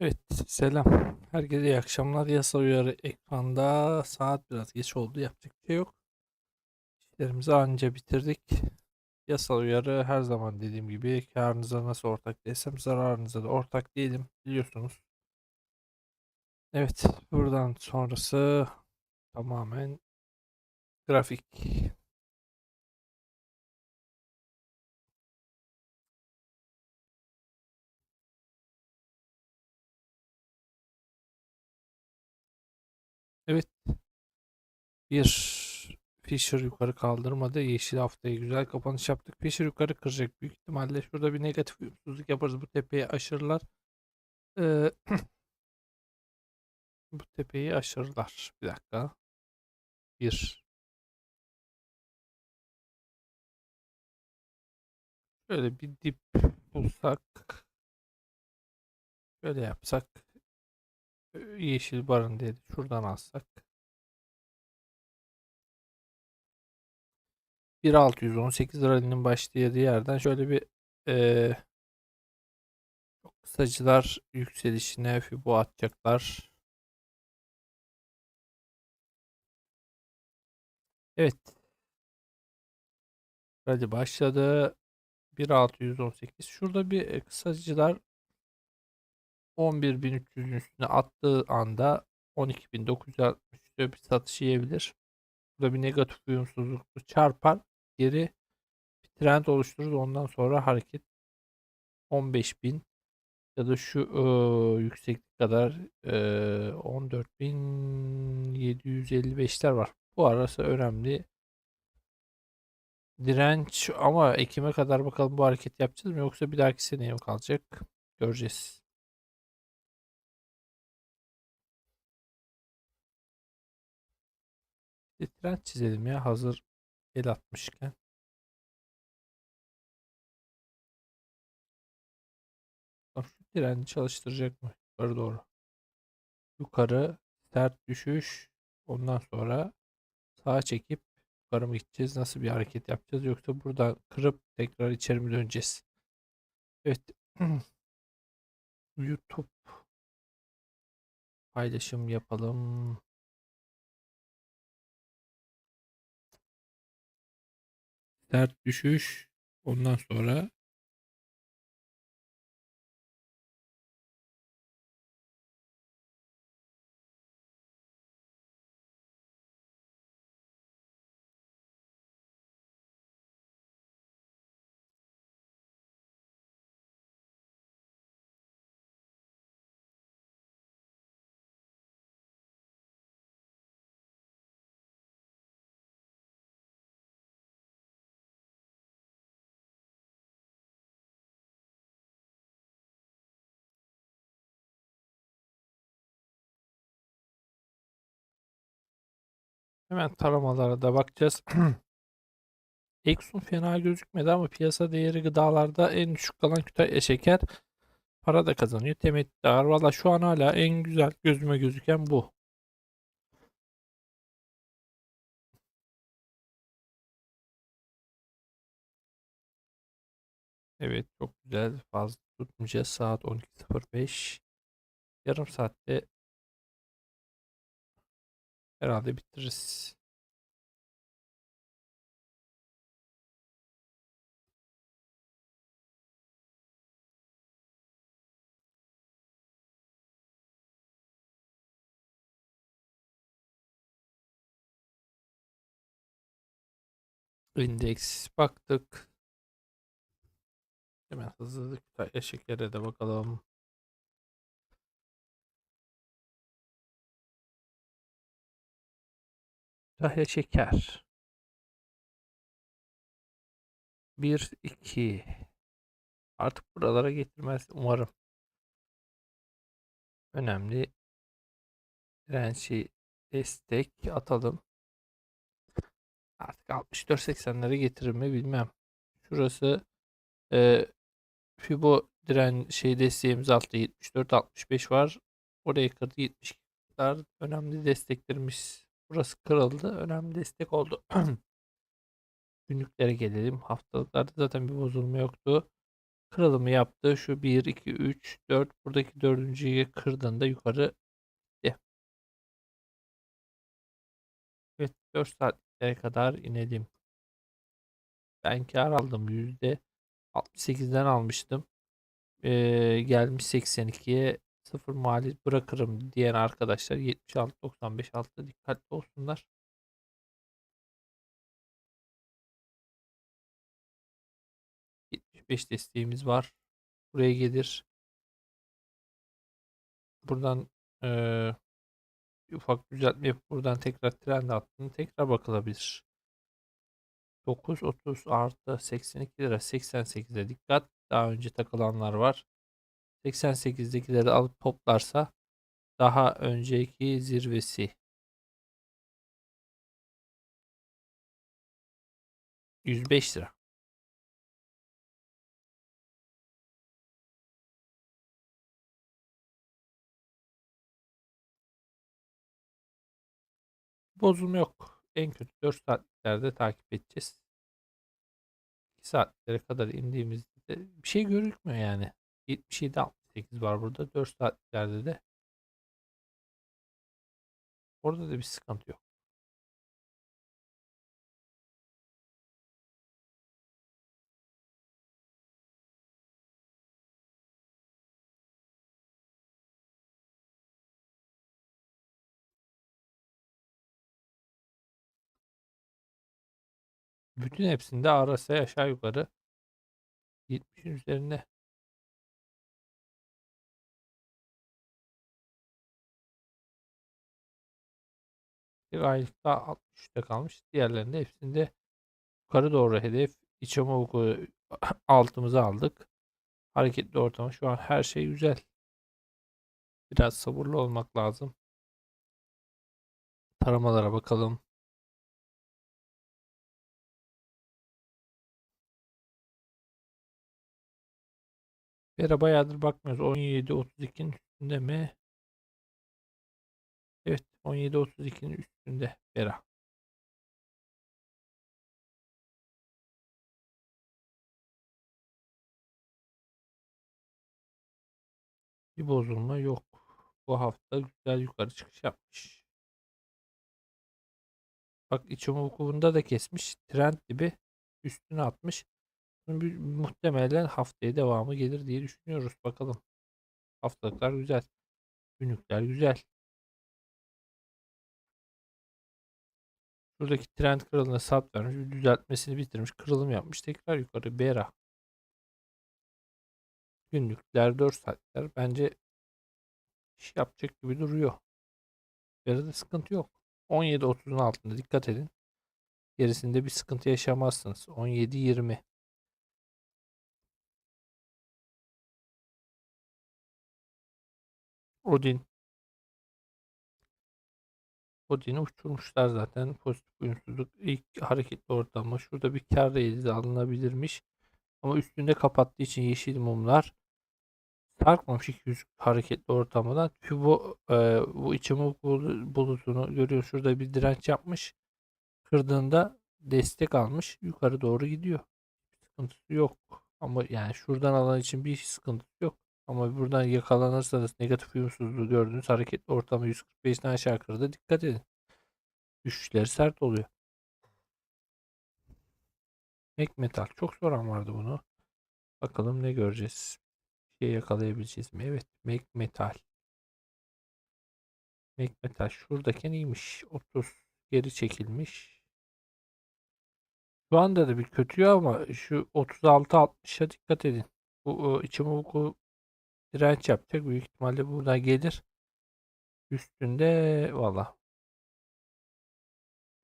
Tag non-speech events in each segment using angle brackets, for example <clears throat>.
Evet, selam. Herkese iyi akşamlar. Yasa uyarı ekranda. Saat biraz geç oldu. Yapacak bir şey yok. İşlerimizi anca bitirdik. Yasa uyarı her zaman dediğim gibi karınıza nasıl ortak değilsem zararınıza da ortak değilim. Biliyorsunuz. Evet, buradan sonrası tamamen grafik. Bir Fisher yukarı kaldırmadı. Yeşil haftaya güzel kapanış yaptık. Fisher yukarı kıracak büyük ihtimalle. Şurada bir negatif uyumsuzluk yaparız. Bu tepeyi aşırılar. Ee, <clears throat> bu tepeyi aşırılar. Bir dakika. Bir. Şöyle bir dip bulsak. Şöyle yapsak. e, Yeşil barın dedi. Şuradan alsak. 1.618 rally'nin başladığı yerden şöyle bir çok kısacılar yükselişine fibo atacaklar. Evet. Rally başladı. 1.618. Şurada bir e, kısacılar 11.300'ün üstüne attığı anda 12.963'e bir satış yiyebilir. Burada bir negatif uyumsuzluk çarpar. Geri bir trend oluşturur. Ondan sonra hareket 15.000 ya da şu eee, yükseklik kadar eee 14.755'ler var. Bu arası önemli. Direnç ama Ekim'e kadar bakalım bu hareket yapacağız mı yoksa bir dahaki seneye mi kalacak? Göreceğiz. Bir direnç çizelim ya hazır el atmışken. Şu direnci çalıştıracak mı? Yukarı doğru. Yukarı sert düşüş. Ondan sonra sağa çekip yukarı mı gideceğiz? Nasıl bir hareket yapacağız? Yoksa buradan kırıp tekrar içeri mi döneceğiz? Evet. <clears throat> YouTube paylaşım yapalım. Sert düşüş. Ondan sonra hemen taramalara da bakacağız. <clears throat> Exxon fena gözükmedi ama piyasa değeri gıdalarda en düşük kalan Kütahya şeker para da kazanıyor. Temettü de var. Valla şu an hala en güzel gözüme gözüken bu. Evet çok güzel. Fazla tutmayacağız. Saat 12.05. Yarım saatte herhalde bitiririz. Endeks baktık. Hemen hızlı Kütahya şekere de bakalım. Kütahya şeker. 1 2 Artık buralara getirmez umarım. Önemli direnci destek atalım. Artık 64-80'lere getirir mi bilmem. Şurası e, Fibo diren şey desteğimiz altta 74-65 var. Orayı kırdı 72'ler önemli desteklerimiz. Burası kırıldı. Önemli destek oldu. <clears throat> Günlüklere gelelim. Haftalıklarda zaten bir bozulma yoktu. Kırılımı yaptı. Şu 1, 2, 3, 4. Buradaki dördüncüyü kırdığında yukarı gitti. Evet 4 saatlere kadar inelim. Ben kar aldım. %68'den almıştım. Ee, gelmiş 82'ye 0 maliyet bırakırım diyen arkadaşlar 76-95 altta dikkatli olsunlar. beş desteğimiz var. Buraya gelir. Buradan eee, ufak düzeltme yapıp buradan tekrar trend attığını tekrar bakılabilir. 9.30 artı 82 lira 88'e dikkat. Daha önce takılanlar var. 88'dekileri alıp toplarsa daha önceki zirvesi 105 lira. Bozulma yok. En kötü 4 saatlerde takip edeceğiz. 2 saatlere kadar indiğimizde bir şey gözükmüyor yani. 77 68 var burada. 4 saatlerde de orada da bir sıkıntı yok. Bütün hepsinde arası aşağı yukarı 70'in üzerinde. Bir aylıkta 63'te kalmış. Diğerlerinde hepsinde yukarı doğru hedef. İç amuku <clears throat> altımıza aldık. Hareketli ortamı. Şu an her şey güzel. Biraz sabırlı olmak lazım. Taramalara bakalım. Bera bayağıdır bakmıyoruz. 17.32'nin üstünde mi? Evet 17.32'nin üstünde Bera. Bir bozulma yok. Bu hafta güzel yukarı çıkış yapmış. Bak içim hukukunda da kesmiş. Trend gibi üstüne atmış. Muhtemelen haftaya devamı gelir diye düşünüyoruz. Bakalım. Haftalıklar güzel. Günlükler güzel. Şuradaki trend kırılına sat vermiş. Düzeltmesini bitirmiş. Kırılım yapmış. Tekrar yukarı. Bera. Günlükler 4 saatler. Bence iş yapacak gibi duruyor. Bera'da sıkıntı yok. 17.30'un altında dikkat edin. Gerisinde bir sıkıntı yaşamazsınız. 17.20 Odin. Odin'i uçurmuşlar zaten. Pozitif uyumsuzluk ilk hareketli ortamı. Şurada bir kar de alınabilirmiş. Ama üstünde kapattığı için yeşil mumlar sarkmamış 200 hareketli ortamdan. Bu, e, bu içimi bulutunu görüyor. Şurada bir direnç yapmış. Kırdığında destek almış. Yukarı doğru gidiyor. Sıkıntısı yok. Ama yani şuradan alan için bir sıkıntısı yok. Ama buradan yakalanırsanız negatif uyumsuzluğu gördüğünüz hareketli ortamı 145'ten aşağı kırdı. Dikkat edin. Düşüşleri sert oluyor. Mek metal. Çok soran vardı bunu. Bakalım ne göreceğiz. Bir şey yakalayabileceğiz mi? Evet. Mek metal. Mek metal. Şuradaki neymiş? 30 geri çekilmiş. Şu anda da bir kötü ama şu 36-60'a dikkat edin. Bu içim hukuku direnç yapacak. Büyük ihtimalle buradan gelir. Üstünde valla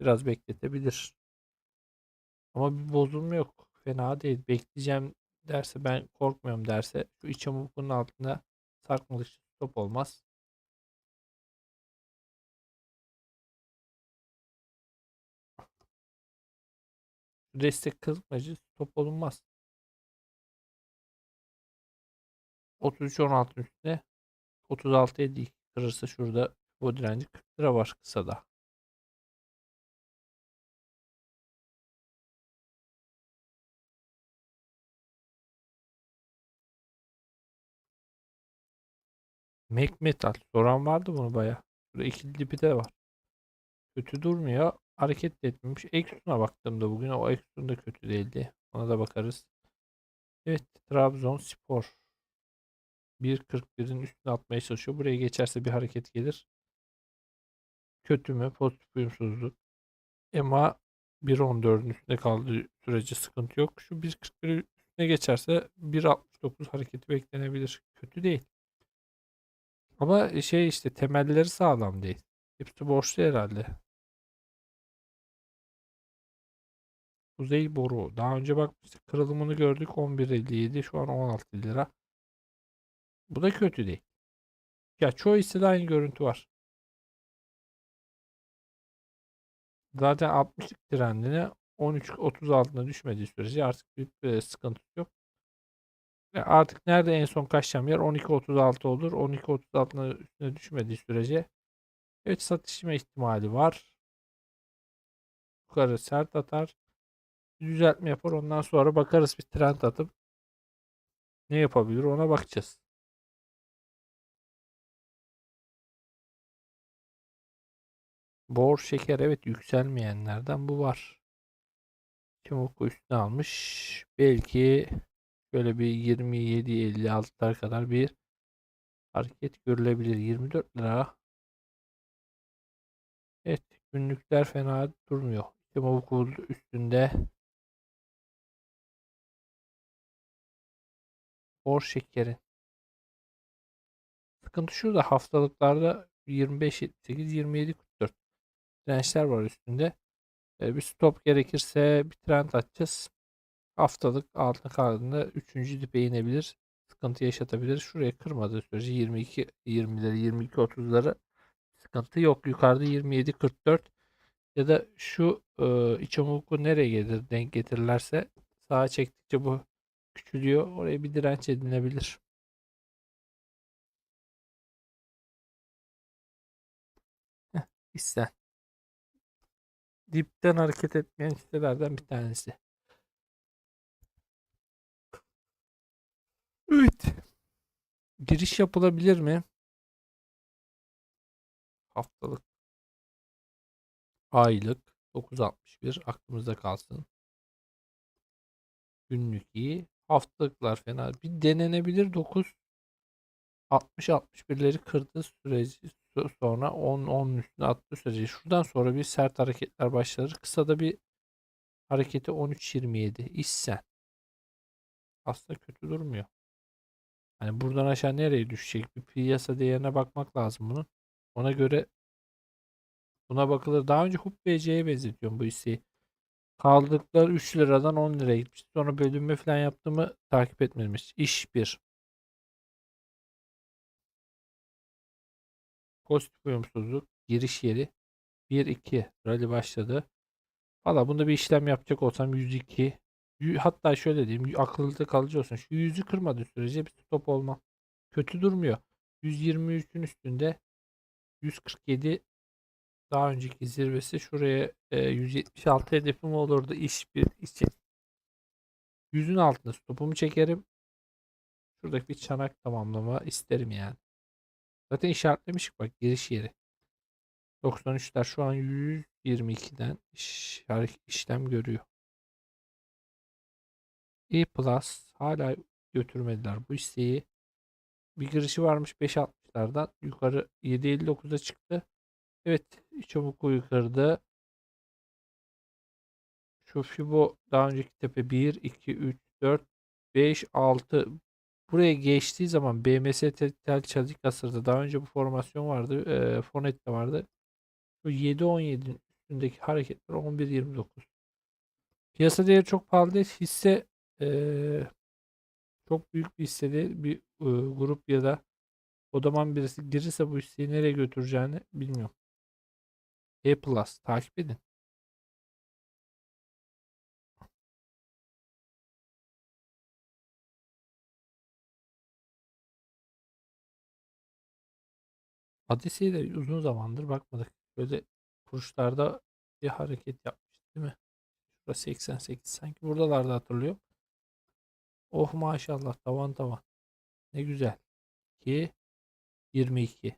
biraz bekletebilir. Ama bir bozulma yok. Fena değil. Bekleyeceğim derse ben korkmuyorum derse şu iç amukunun altında sarkmalı stop olmaz. Destek kızmacı stop olunmaz. 33-16 üstte 36-52 kırırsa şurada o direnci 40 lira var kısada. Mac Metal. Soran vardı bunu baya. Burada ikili dibi de var. Kötü durmuyor. Hareket de etmemiş. Exxon'a baktığımda bugün o Exxon da kötü değildi. Ona da bakarız. Evet. Trabzonspor. 1.41'in üstüne atmaya çalışıyor. Buraya geçerse bir hareket gelir. Kötü mü? Pozitif uyumsuzluk. Ama 1.14'ün üstünde kaldığı sürece sıkıntı yok. Şu 1.41'in üstüne geçerse 1.69 hareketi beklenebilir. Kötü değil. Ama şey işte temelleri sağlam değil. Hepsi borçlu herhalde. Kuzey boru. Daha önce bakmıştık. Kırılımını gördük. 11.57. Şu an 16 lira. Bu da kötü değil. Ya çoğu hissede aynı görüntü var. Zaten 60'lık trendine 13.30 altına düşmediği sürece artık bir e, sıkıntı yok. Ve artık nerede en son kaçacağım yer 12.36 olur. 12.36'ın üstüne düşmediği sürece evet satışma ihtimali var. Yukarı sert atar. Düzeltme yapar. Ondan sonra bakarız bir trend atıp ne yapabilir ona bakacağız. Bor şeker evet yükselmeyenlerden bu var. Çimoko üstüne almış. Belki böyle bir 27-56'lar kadar bir hareket görülebilir. 24 lira. Evet günlükler fena durmuyor. Çimoko üstünde bor şekeri. Sıkıntı şurada haftalıklarda 25 78 27 44 dirençler var üstünde. E, bir stop gerekirse bir trend atacağız. Haftalık altına kaldığında 3. dipe inebilir. Sıkıntı yaşatabilir. Şuraya kırmadığı sürece 22 20'leri 22 30'ları sıkıntı yok. Yukarıda 27 44 ya da şu e, Ichimoku nereye gelir denk getirirlerse sağa çektikçe bu küçülüyor. Oraya bir direnç edinebilir. Heh. Dipten hareket etmeyen hisselerden bir tanesi. Evet. Giriş yapılabilir mi? Haftalık. Aylık 961 aklımızda kalsın. Günlük iyi. Haftalıklar fena. Bir denenebilir 9 60 61'leri kırdı süreci sonra 10 10 üstüne attı süreci. Şuradan sonra bir sert hareketler başlar. Kısa da bir hareketi 13 27 issen. Aslında kötü durmuyor. Hani buradan aşağı nereye düşecek? Bir piyasa değerine bakmak lazım bunun. Ona göre buna bakılır. Daha önce HUP BC'ye benzetiyorum bu hisseyi. Kaldıkları 3 liradan 10 liraya gitmiş. Sonra bölünme falan yaptığımı takip etmemiş. İş 1. Uyumsuzluk. Giriş yeri. 1-2. Rally başladı. Valla bunda bir işlem yapacak olsam 102. Hatta şöyle diyeyim. Akıllıda kalıcı olsun. Şu yüzü kırmadığı sürece bir stop olmam. Kötü durmuyor. 123'ün üstünde 147 daha önceki zirvesi şuraya e, 176 hedefim olurdu iş bir için. Yüzün altında stopumu çekerim. Şuradaki bir çanak tamamlama isterim yani. Zaten işaretlemişik bak giriş yeri. 93'ler şu an 122'den iş, işlem görüyor. E Plus hala götürmediler bu isteği. Bir girişi varmış 5.60'lardan yukarı 7.59'a çıktı. Evet çabuk yukarıda. Şu Fibo daha önceki tepe 1, 2, 3, 4, 5, 6 buraya geçtiği zaman BMS tel çelik asırda daha önce bu formasyon vardı. E, Fonet de vardı. Şu 7-17'nin üstündeki hareketler 11-29. Piyasa değeri çok pahalı değil. Hisse e, çok büyük bir hisse değil. Bir e, grup ya da odaman birisi girirse bu hisseyi nereye götüreceğini bilmiyorum. E Plus takip edin. Hadise'ye de uzun zamandır bakmadık. Böyle kuruşlarda bir hareket yapmış değil mi? Şurada 88 sanki buradalarda hatırlıyor. Oh maşallah tavan tavan. Ne güzel. Ki 22.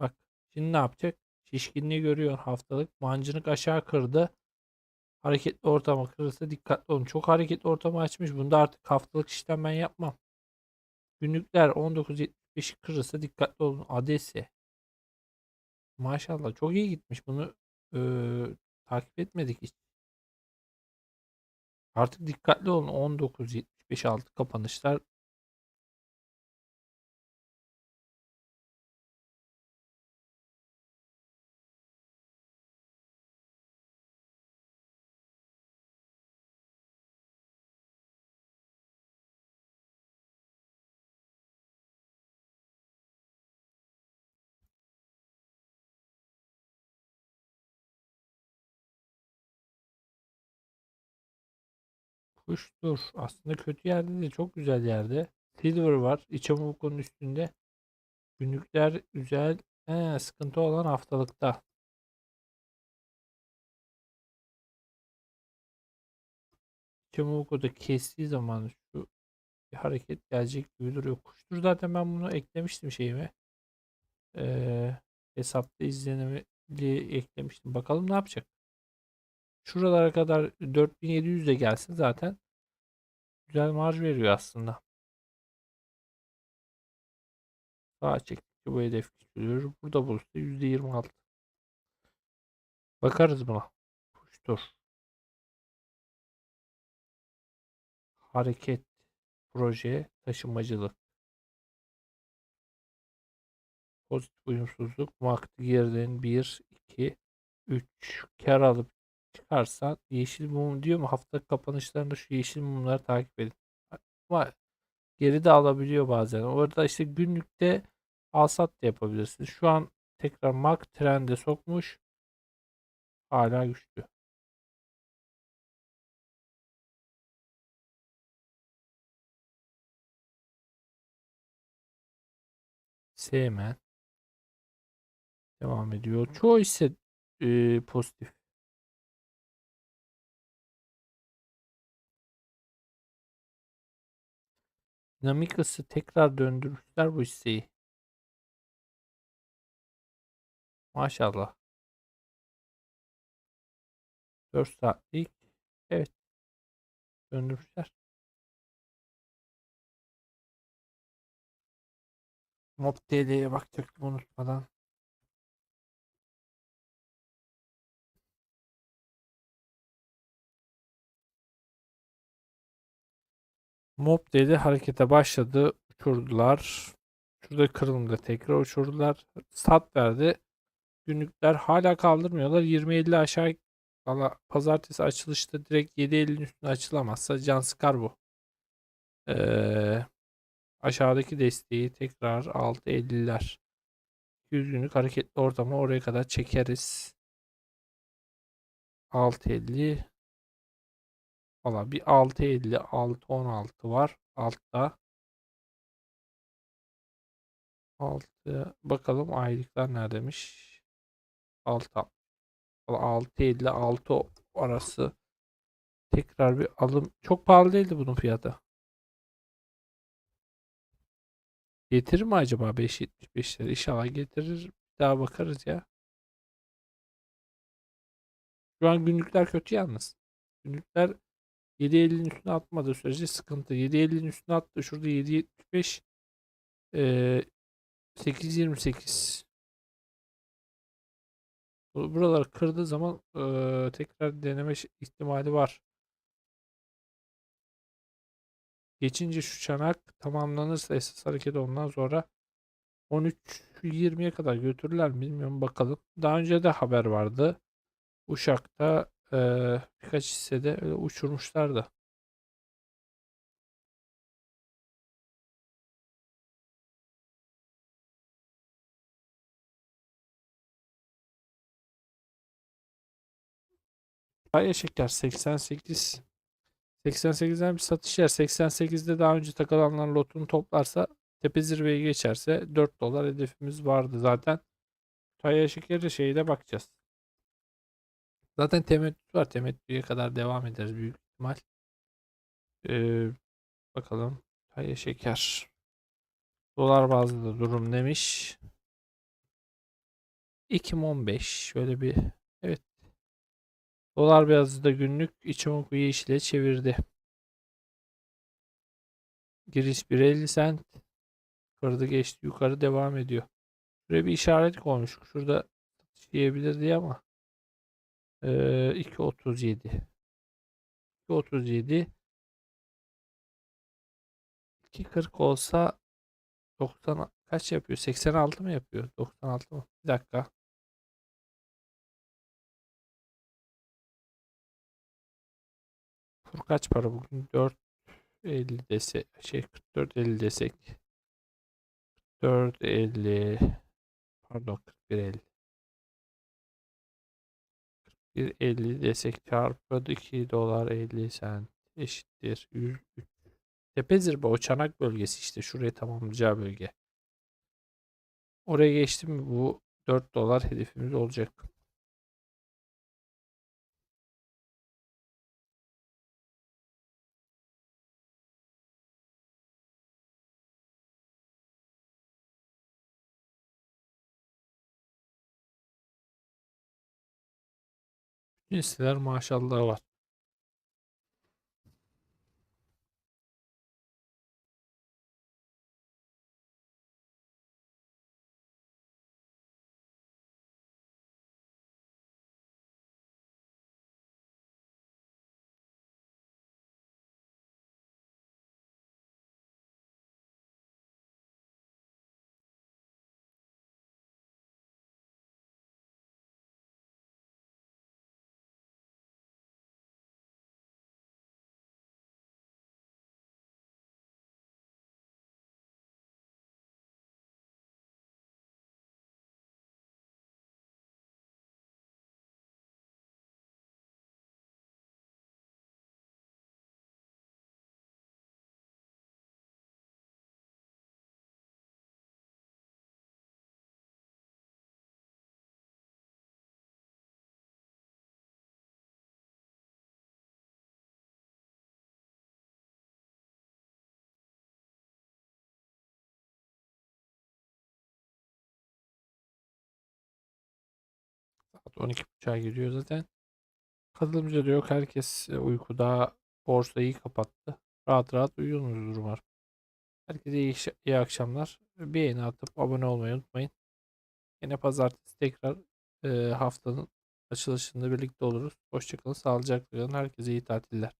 Bak şimdi ne yapacak? Şişkinliği görüyor haftalık. Mancınık aşağı kırdı. Hareketli ortama kırılsa dikkatli olun. Çok hareketli ortamı açmış. Bunda artık haftalık işlem ben yapmam. Günlükler 19.75'i kırılsa dikkatli olun. Adesi. Maşallah çok iyi gitmiş. Bunu eee, takip etmedik hiç. Artık dikkatli olun. 19.75 altı kapanışlar Kuştur. Aslında kötü yerde de çok güzel yerde. Silver var. İçamuku'nun üstünde. Günlükler güzel. He, sıkıntı olan haftalıkta. İçamuku'da kestiği zaman şu bir hareket gelecek gibi duruyor. Kuştur zaten ben bunu eklemiştim şeyime. Ee, hesapta izlenimi eklemiştim. Bakalım ne yapacak. Şuralara kadar 4700 de gelsin zaten. Güzel marj veriyor aslında. Sağa çektikçe bu hedef küçülüyor. Burada bulursa %26. Bakarız buna. Kuştur. Hareket. Proje. Taşımacılık. Pozitif uyumsuzluk. Vakti geriden 1, 2, 3. Kar alıp çıkarsan yeşil mum diyor mu? Hafta kapanışlarında şu yeşil mumları takip edin. Ama geri de alabiliyor bazen. Orada işte günlükte alsat da yapabilirsin. Şu an tekrar MAC trende sokmuş. Hala güçlü. Sevmen. Devam ediyor. Çoğu ise e, pozitif. Dinamikası tekrar döndürmüşler bu hisseyi. Maşallah. 4 saatlik. Evet. Döndürmüşler. Mob TL'ye bakacaktım unutmadan. Mob dedi harekete başladı. Uçurdular. Şurada kırılımda tekrar uçurdular. Stat verdi. Günlükler hala kaldırmıyorlar. 20.50 aşağı valla pazartesi açılışta direkt 7.50'nin üstüne açılamazsa can sıkar bu. Ee, aşağıdaki desteği tekrar 6.50'ler. 200 günlük hareketli ortamı oraya kadar çekeriz. 6.50 Valla bir 6.50 6.16 var altta. 6 bakalım aylıklar neredemiş? 6 6.50 6 arası tekrar bir alım çok pahalı değildi bunun fiyatı. Getirir mi acaba 5.75'leri? İnşallah getirir. Daha bakarız ya. Şu an günlükler kötü yalnız. Günlükler 7.50'nin üstüne atmadığı sürece sıkıntı. 7.50'nin üstüne attı. Şurada 7.75 ee, 8.28 Buraları kırdığı zaman ee, tekrar deneme ihtimali var. Geçince şu çanak tamamlanırsa esas hareket ondan sonra 13-20'ye kadar götürürler bilmiyorum bakalım. Daha önce de haber vardı. Uşak'ta ee, birkaç hissede öyle uçurmuşlardı. Kaya şeker 88 88'den bir satış yer. 88'de daha önce takılanlar lotunu toplarsa tepe zirveye geçerse 4 dolar hedefimiz vardı zaten. Kaya şekeri şeyde bakacağız. Zaten temettü var. Temettüye kadar devam ederiz büyük ihtimal. Ee, bakalım. Kaya şeker. Dolar bazlı durum demiş. 2015 şöyle bir evet. Dolar bazlı günlük Ichimoku yeşile çevirdi. Giriş 1.50 sent. Kırdı geçti yukarı devam ediyor. Şuraya bir işaret koymuş. Şurada satış yiyebilir diye ama ee, 2.37 2.37 2.40 olsa 90 kaç yapıyor? 86 mı yapıyor? 96 mı? Bir dakika. Kur kaç para bugün? 4.50 desek şey 44.50 desek 4.50 pardon 41.50 41.50 desek çarpı 2 dolar 50 sent eşittir 103 Tepezirbe o çanak bölgesi işte şurayı tamamlayacağı bölge. Oraya geçtim bu 4 dolar hedefimiz olacak. Cinsler maşallah var. 12.30'a giriyor zaten. Katılımcı da yok. Herkes e, uykuda. Borsa iyi kapattı. Rahat rahat uyuyorsunuzdur umarım. Herkese iyi, iyi akşamlar. Beğeni atıp abone olmayı unutmayın. Yine pazartesi tekrar e, haftanın açılışında birlikte oluruz. Hoşçakalın. Sağlıcakla kalın. Herkese iyi tatiller.